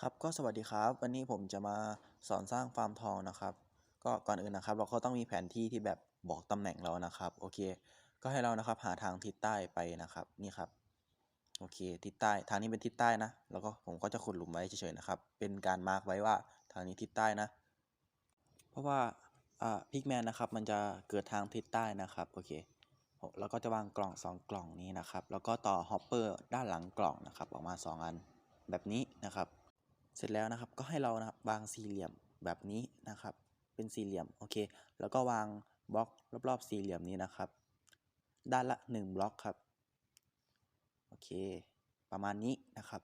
ครับก็สวัสดีครับ วันนี้ผมจะมาสอนสร้างฟาร์มทองนะครับ ก็ก่อนอื่นนะครับ เราก็ต้องมีแผนที่ที่แบบบอกตำแหน่งเรานะครับโอเค ก็ให้เรานะครับหาทางทิศใต้ไปนะครับนี่ครับโอเคทิศใต้ทางนี้เป็นทิศใต้นะ แล้วก็ผมก็จะขุดหลุมไว้เฉยๆนะครับ เป็นการมาร์กไว้ว่าทางนี้ทิศใต้นะ เพราะว่าอ่าพิกแมนนะครับมันจะเกิดทางทิศใต้นะครับโอเคแล้วก็จะวางกล่องสองกล่องนี้นะครับ แล้วก็ต่อฮอปเปอร์ด้านหลังกล่องนะครับออกมาสองอันแบบนี้นะครับ เสร็จแล้วนะครับ ก็ให้เรานะครับวางสี่เหลี่ยมแบบนี้นะครับ เป็นสี่เหลี่ยมโอเค แล้วก็วางบล็อกรอบๆสี่เหลี่ยมนี้นะครับ ด้านละหนึ่งบล็อกครับโอเค ประมาณนี้นะครับ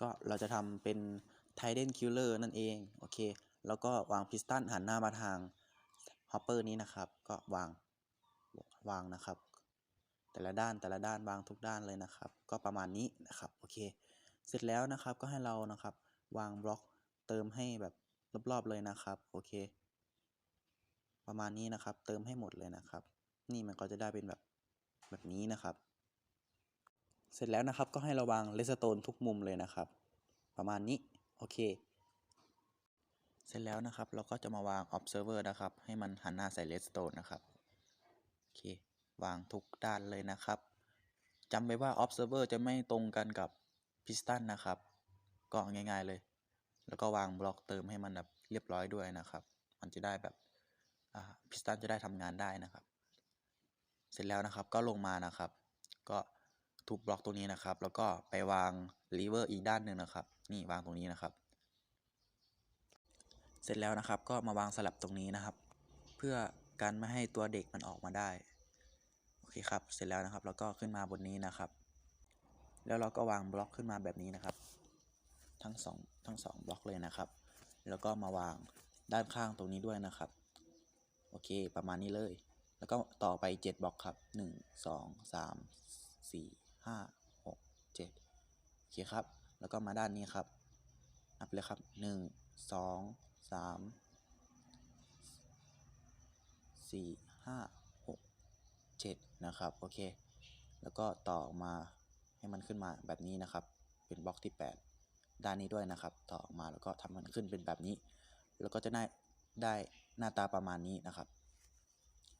ก็เราจะทำเป็นไทเดนคิลเลอร์นั่นเองโอเค แล้วก็วางพิสตันหันหน้ามาทางฮอปเปอร์นี้นะครับ ก็วางวางนะครับ แต่ละด้านแต่ละด้านวางทุกด้านเลยนะครับ ก็ประมาณนี้นะครับโอเค เสร็จแล้วนะครับก็ให้เรานะครับ วางบล็อกเติมให้แบบรอบๆเลยนะครับโอเค ประมาณนี้นะครับ เติมให้หมดเลยนะครับ นี่มันก็จะได้เป็นแบบแบบนี้นะครับ เสร็จแล้วนะครับก็ให้เราวางเลสโตนทุกมุมเลยนะครับ ประมาณนี้โอเค เสร็จแล้วนะครับ เราก็จะมาวาง observer นะครับ ให้มันหันหน้าใส่เลสโตนนะครับโอเควางทุกด้านเลยนะครับจำไว้ว่า observer จะไม่ตรงกันกับ พิสตันนะครับก็ง่าย ๆเลย แล้วก็วางบล็อกเติมให้มันแบบเรียบร้อยด้วยนะครับ มันจะได้แบบพิสตันจะได้ทำงานได้นะครับ เสร็จแล้วนะครับก็ลงมานะครับ ก็ทุบบล็อกตรงนี้นะครับ แล้วก็ไปวางลีเวอร์อีกด้านหนึ่งนะครับ นี่วางตรงนี้นะครับ เสร็จแล้วนะครับก็มาวางสลับตรงนี้นะครับ เพื่อการไม่ให้ตัวเด็กมันออกมาได้ โอเคครับ เสร็จแล้วนะครับ แล้วก็ขึ้นมาบนนี้นะครับ แล้วเราก็วางบล็อกขึ้นมาแบบนี้นะครับ ทั้งสองทั้งสองบล็อกเลยนะครับ แล้วก็มาวางด้านข้างตรงนี้ด้วยนะครับ โอเค ประมาณนี้เลย แล้วก็ต่อไป 7บล็อกครับ 1 2 3 4 5 6 7 โอเคครับ แล้วก็มาด้านนี้ครับ นับเลยครับ 1 2 3 4 5 6 7 นะครับ โอเค แล้วก็ต่อมา ให้มันขึ้นมาแบบนี้นะครับ เป็นบล็อกที่ 8 ด้านนี้ด้วยนะครับต่อออกมาแล้วก็ทำมันขึ้นเป็นแบบนี้ แล้วก็จะได้ได้หน้าตาประมาณนี้นะครับ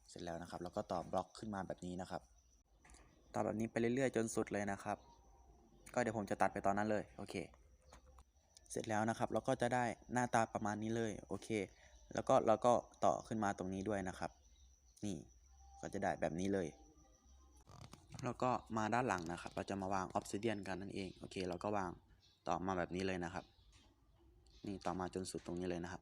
เสร็จแล้วนะครับ แล้วก็ต่อบล็อกขึ้นมาแบบนี้นะครับ ต่อแบบนี้ไปเรื่อยๆ จนสุดเลยนะครับ ก็เดี๋ยวผมจะตัดไปตอนนั้นเลย โอเค เสร็จแล้วนะครับ เราก็จะได้หน้าตาประมาณนี้เลย โอเค แล้วก็เราก็ต่อขึ้นมาตรงนี้ด้วยนะครับ นี่ ก็จะได้แบบนี้เลย แล้วก็มาด้านหลังนะครับ เราจะมาวางออฟซิเดียนกันนั่นเอง โอเค เราก็วางต่อมาแบบนี้เลยนะครับ นี่ต่อมาจนสุดตรงนี้เลยนะครับ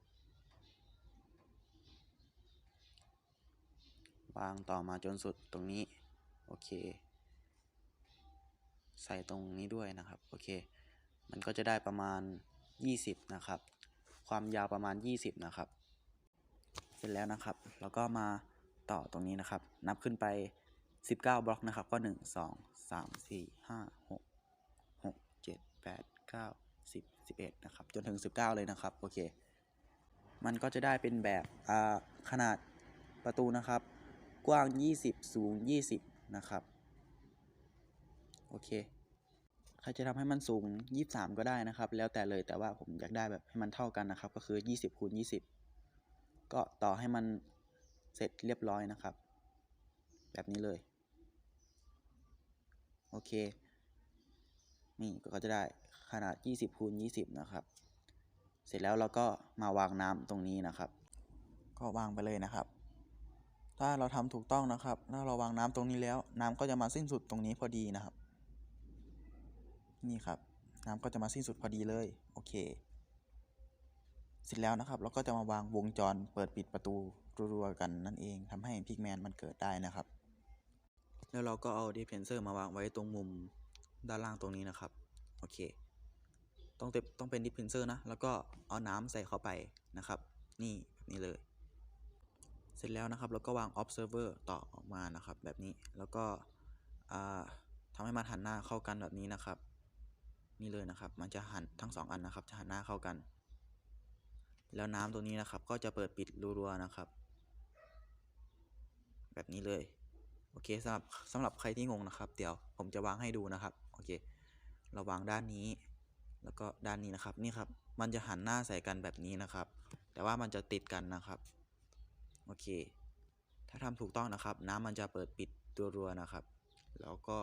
วางต่อมาจนสุดตรงนี้ โอเค ใส่ตรงนี้ด้วยนะครับ โอเค มันก็จะได้ประมาณ 20 นะครับ ความยาวประมาณ 20 นะครับ เสร็จแล้วนะครับ แล้วก็มาต่อตรงนี้นะครับ นับขึ้นไป 19 บล็อกนะครับ ก็ 1 2 3 4 5 6 6 7 8 9 10 11 นะครับ จนถึง 19 เลยนะครับ โอเค มันก็จะได้เป็นแบบขนาดประตูนะครับ กว้าง 20 สูง 20 นะครับ โอเค ใครจะทำให้มันสูง 23 ก็ได้นะครับ แล้วแต่เลยแต่ว่าผมอยากได้แบบให้มันเท่ากันนะครับ ก็คือ 20คูณ20 ก็ต่อให้มันเสร็จเรียบร้อยนะครับ แบบนี้เลย โอเค นี่ก็จะได้ขนาด 20คูณ20 นะครับ เสร็จแล้วเราก็มาวางน้ำตรงนี้นะครับ ก็วางไปเลยนะครับ ถ้าเราทำถูกต้องนะครับถ้าเราวางน้ำตรงนี้แล้ว น้ำก็จะมาสิ้นสุดตรงนี้พอดีนะครับ นี่ครับน้ำก็จะมาสิ้นสุดพอดีเลยโอเค เสร็จแล้วนะครับเราก็จะมาวางวงจรเปิดปิดประตูรัวๆกันนั่นเองทำให้พิกแมนมันเกิดได้นะครับ แล้วเราก็เอาดิเพนเซอร์มาวางไว้ตรงมุมด้านล่างตรงนี้นะครับ โอเค ต้องต้องเป็นดิเพนเซอร์นะ แล้วก็เอาน้ำใส่เข้าไปนะครับ นี่แบบนี้เลย เสร็จแล้วนะครับเราก็วาง observer ต่อออกมานะครับ แบบนี้ แล้วก็ทำให้มันหันหน้าเข้ากันแบบนี้นะครับ นี่เลยนะครับ มันจะหันทั้งสองอันนะครับ จะหันหน้าเข้ากัน แล้วน้ำตัวนี้นะครับ ก็จะเปิดปิดรัวๆนะครับ แบบนี้เลย อเคสำหรับสำหรับใครที่งงนะครับ เดี๋ยวผมจะวางให้ดูนะครับ โอเค เราวางด้านนี้ แล้วก็ด้านนี้นะครับ นี่ครับ มันจะหันหน้าใส่กันแบบนี้นะครับ แต่ว่ามันจะติดกันนะครับ โอเค ถ้าทำถูกต้องนะครับ น้ำมันจะเปิดปิดตัวรัวนะครับ แล้วก็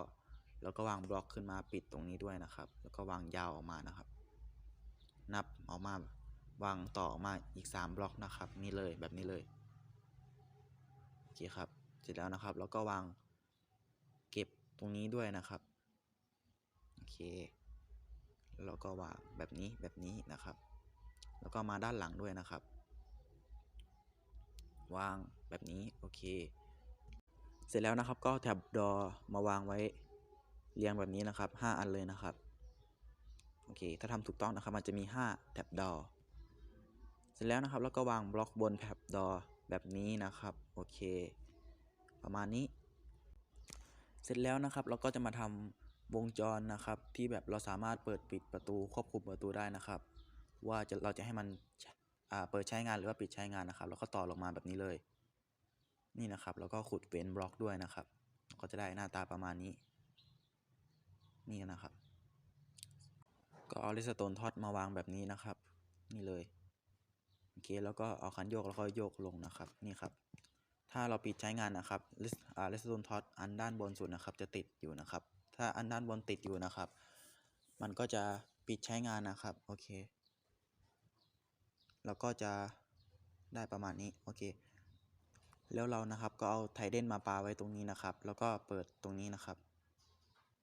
แล้วก็วางบล็อกขึ้นมาปิดตรงนี้ด้วยนะครับ แล้วก็วางยาวออกมานะครับ นับออกมาวางต่อออกมาอีก 3 บล็อกนะครับ นี่เลยแบบนี้เลย โอเคครับ เสร็จแล้วนะครับ แล้วก็วางเก็บตรงนี้ด้วยนะครับ โอเค แล้วก็วางแบบนี้แบบนี้นะครับ แล้วก็มาด้านหลังด้วยนะครับ วางแบบนี้ โอเค เสร็จแล้วนะครับ ก็แท็บดอมาวางไว้เรียงแบบนี้นะครับ 5 อันเลยนะครับ โอเค ถ้าทำถูกต้องนะครับ มันจะมี 5แท็บดอเสร็จแล้วนะครับ แล้วก็วางบล็อกบนแท็บดอแบบนี้นะครับ โอเค ประมาณนี้ เสร็จแล้วนะครับเราก็จะมาทำวงจรนะครับ ที่แบบเราสามารถเปิดปิดประตูควบคุมประตูได้นะครับ ว่าจะเราจะให้มันเปิดใช้งานหรือว่าปิดใช้งานนะครับ แล้วก็ต่อลงมาแบบนี้เลย นี่นะครับแล้วก็ขุดเว้นบล็อกด้วยนะครับก็จะได้หน้าตาประมาณนี้ นี่นะครับ ก็เอาเลสโตนทอดมาวางแบบนี้นะครับ นี่เลยโอเคแล้วก็เอาคันโยกแล้วก็โยกลงนะครับ นี่ครับ ถ้าเราปิดใช้งานนะครับเลสอ่าเลสโตนทอดอันด้านบนสุดนะครับ จะติดอยู่นะครับ ถ้าอันด้านบนติดอยู่นะครับ มันก็จะปิดใช้งานนะครับโอเค แล้วก็จะได้ประมาณนี้โอเค แล้วเรานะครับก็เอาไทเดนมาปาไว้ตรงนี้นะครับ แล้วก็เปิดตรงนี้นะครับ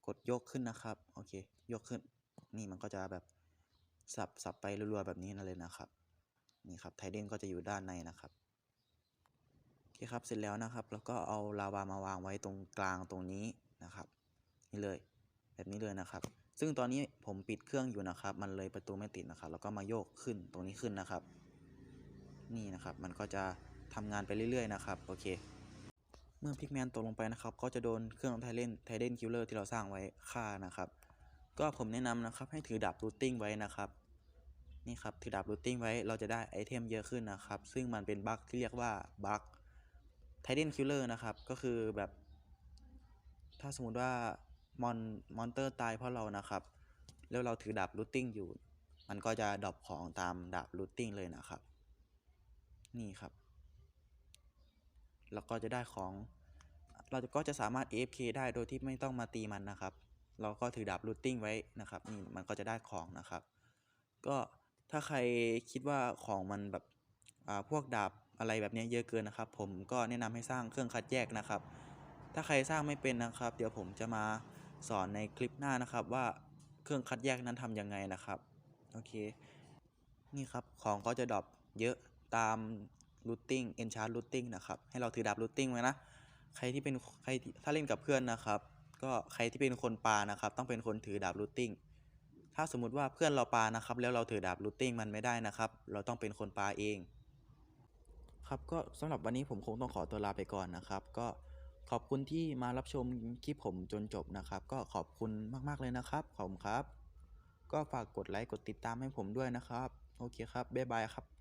กดยกขึ้นนะครับโอเค ยกขึ้น นี่มันก็จะแบบสับสับไปรัวๆแบบนี้นั่นเลยนะครับ นี่ครับไทเดนก็จะอยู่ด้านในนะครับ คครับเสร็จแล้วนะครับ แล้วก็เอาลาวามาวางไว้ตรงกลางตรงนี้นะครับ นี่เลย แบบนี้เลยนะครับ ซึ่งตอนนี้ผมปิดเครื่องอยู่นะครับ มันเลยประตูไม่ติดนะครับ แล้วก็มาโยกขึ้นตรงนี้ขึ้นนะครับ นี่นะครับ มันก็จะทำงานไปเรื่อยๆนะครับ โอเค เมื่อพิกแมนตกลงไปนะครับ ก็จะโดนเครื่องไทเลนไทเดนคิลเลอร์ที่เราสร้างไว้ฆ่านะครับ ก็ผมแนะนำนะครับ ให้ถือดาบรูทติ้งไว้นะครับนี่ครับถือดาบรูทติ้งไว้เราจะได้ไอเทมเยอะขึ้นนะครับ ซึ่งมันเป็นบั๊กที่เรียกว่าบั๊ก ไทเดนคิลเลอร์นะครับ ก็คือแบบ ถ้าสมมติว่ามอนมอนเตอร์ตายเพราะเรานะครับ แล้วเราถือดาบรูทติ้งอยู่ มันก็จะดรอปของตามดาบรูทติ้งเลยนะครับ นี่ครับ แล้วก็จะได้ของ เราก็จะสามารถ AFK ได้โดยที่ไม่ต้องมาตีมันนะครับ เราก็ถือดาบรูทติ้งไว้นะครับ นี่มันก็จะได้ของนะครับ ก็ถ้าใครคิดว่าของมันแบบอ่าพวกดาบ อะไรแบบนี้เยอะเกินนะครับ ผมก็แนะนำให้สร้างเครื่องคัดแยกนะครับ ถ้าใครสร้างไม่เป็นนะครับ เดี๋ยวผมจะมาสอนในคลิปหน้านะครับ ว่าเครื่องคัดแยกนั้นทำยังไงนะครับโอเค นี่ครับของก็จะดรอปเยอะตามรูทติ้งเอนชาร์รูทติ้งนะครับ ให้เราถือดาบรูทติ้งไว้นะ ใครที่เป็นใครถ้าเล่นกับเพื่อนนะครับ ก็ใครที่เป็นคนปานะครับ ต้องเป็นคนถือดาบรูทติ้งถ้าสมมุติว่าเพื่อนเราปานะครับ แล้วเราถือดาบรูทติ้งมันไม่ได้นะครับ เราต้องเป็นคนปาเอง ครับก็สำหรับวันนี้ผมคงต้องขอตัวลาไปก่อนนะครับ ก็ขอบคุณที่มารับชมคลิปผมจนจบนะครับ ก็ขอบคุณมาก ๆ เลยนะครับขอบคุณครับ ก็ฝากกดไลค์กดติดตามให้ผมด้วยนะครับ โอเคครับบ๊ายบายครับ